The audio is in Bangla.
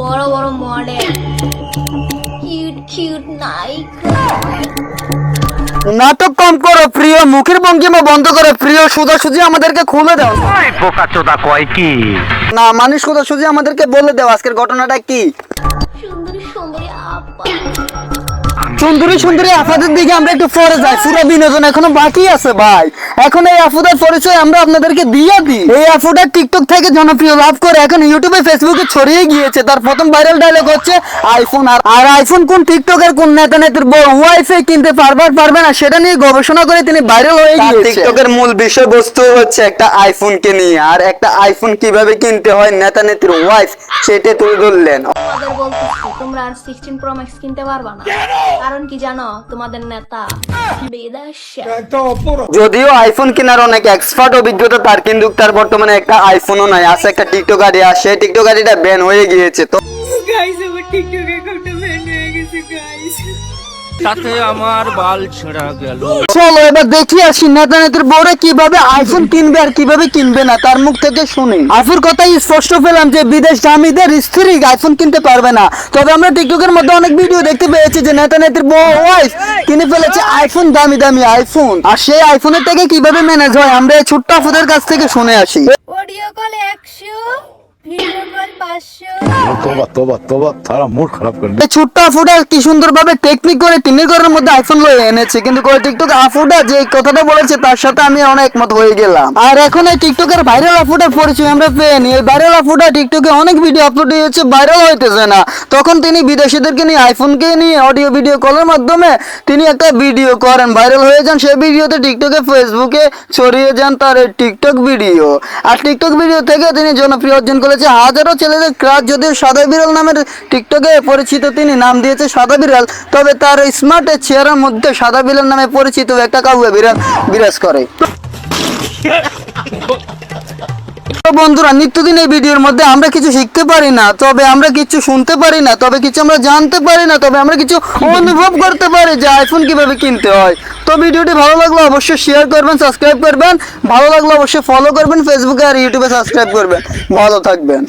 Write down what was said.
বড় বড় মডেল কিউট কিউট নায়িকা নাটক কম করো প্রিয় মুখের ভঙ্গিমা বন্ধ করো প্রিয় সোজাসুজি আমাদেরকে খুলে দাও। ওই বোকা চোদা কয় কি? না মানুষ সোজাসুজি আমাদেরকে বলে দাও আজকের ঘটনাটা কি? সুন্দরী সুন্দরী আপা। সুন্দরী সুন্দরী আফাদের দিকে আমরা একটু পরে যাই পুরো বিনোদন এখনও বাকি আছে ভাই। এখন এই আফুদার পরিচয় আমরা আপনাদেরকে দিয়ে দিই। এই আফুটা টিকটক থেকে জনপ্রিয় লাভ করে এখন ইউটিউবে ফেসবুকে ছড়িয়ে গিয়েছে। তার প্রথম ভাইরাল ডায়লগ হচ্ছে আইফোন আর আর আইফোন কোন টিকটকের কোন নেতা নেত্রীর বড় ওয়াইফাই কিনতে পারবে আর পারবে না সেটা নিয়ে গবেষণা করে তিনি ভাইরাল হয়ে গিয়েছে। টিকটকের মূল বিষয়বস্তু হচ্ছে একটা আইফোন কে নিয়ে। আর একটা আইফোন কীভাবে কিনতে হয় নেতা নেত্রীর ওয়াইফ সেটা তুলে ধরলেন। তোমরা আর সিক্সটিন প্রো ম্যাক্স কিনতে পারবা না। কারণ কি জানো? তোমাদের নেতা যদিও আইফোন কেনার অনেক এক্সপার্ট অভিজ্ঞতা তার কিন্তু তার বর্তমানে একটা আইফোনও নাই। আছে একটা টিকটক গাড়ি আসে সেই টিকটক গাড়িটা ব্যান হয়ে গিয়েছে। তো তাতে আমার বাল ছেঁড়া গেল। চলো এবার দেখি আসি নেতা নেত্রীর বউরা কীভাবে আইফোন কিনবে আর কীভাবে কিনবে না তার মুখ থেকে শুনি। আইফোর কথাই স্পষ্ট পেলাম যে বিদেশ দামিদের স্ত্রী আইফোন কিনতে পারবে না। তবে আমরা টিকটকের মধ্যে অনেক ভিডিও দেখতে পেয়েছি যে নেতা নেত্রীর বউ ওয়াইফ কিনে ফেলেছে আইফোন দামি দামি আইফোন আর সেই আইফোনের থেকে কীভাবে ম্যানেজ হয় আমরা এই ছোট্ট আফুদের কাছ থেকে শুনে আসি। অডিও কল একশো। ছোট্ট আফুটা কি সুন্দরভাবে টেকনিক করে ঘরের মধ্যে আইফোন লয়ে এনেছে, কিন্তু টিকটক আফুটা যে কথাটা বলেছে, তার সাথে আমি অনেক মত হয়ে গেলাম। আর এখন এই টিকটকের ভাইরাল আমরা এই ভাইরাল আফুটা টিকটকে অনেক ভিডিও আপলোড হয়েছে ভাইরাল হইতেছে না। তখন তিনি বিদেশিদেরকে নিয়ে আইফোনকে নিয়ে অডিও ভিডিও কলের মাধ্যমে তিনি একটা ভিডিও করেন। ভাইরাল হয়ে যান সেই ভিডিওতে টিকটকে ফেসবুকে ছড়িয়ে যান তার টিকটক ভিডিও আর টিকটক ভিডিও থেকে তিনি জনপ্রিয় অর্জন করে করেছে হাজারো ছেলেদের ক্রাশ যদিও সাদা বিড়াল নামের টিকটকে পরিচিত তিনি, নাম দিয়েছে সাদা বিড়াল, তবে তার স্মার্ট চেহারার মধ্যে সাদা বিড়াল নামে পরিচিত একটা কাউয়া বিড়াল বিরাজ করে। বন্ধুরা, নিত্যদিন এই ভিডিওর মধ্যে আমরা কিছু শিখতে পারি না, তবে আমরা কিছু শুনতে পারি না, তবে কিছু আমরা জানতে পারি না, তবে আমরা কিছু অনুভব করতে পারি যে আইফোন কীভাবে কিনতে হয়। তো ভিডিওটি ভালো লাগলে অবশ্যই শেয়ার করবেন সাবস্ক্রাইব করবেন ভালো লাগলে অবশ্যই ফলো করবেন ফেসবুকে আর ইউটিউবে সাবস্ক্রাইব করবেন ভালো থাকবেন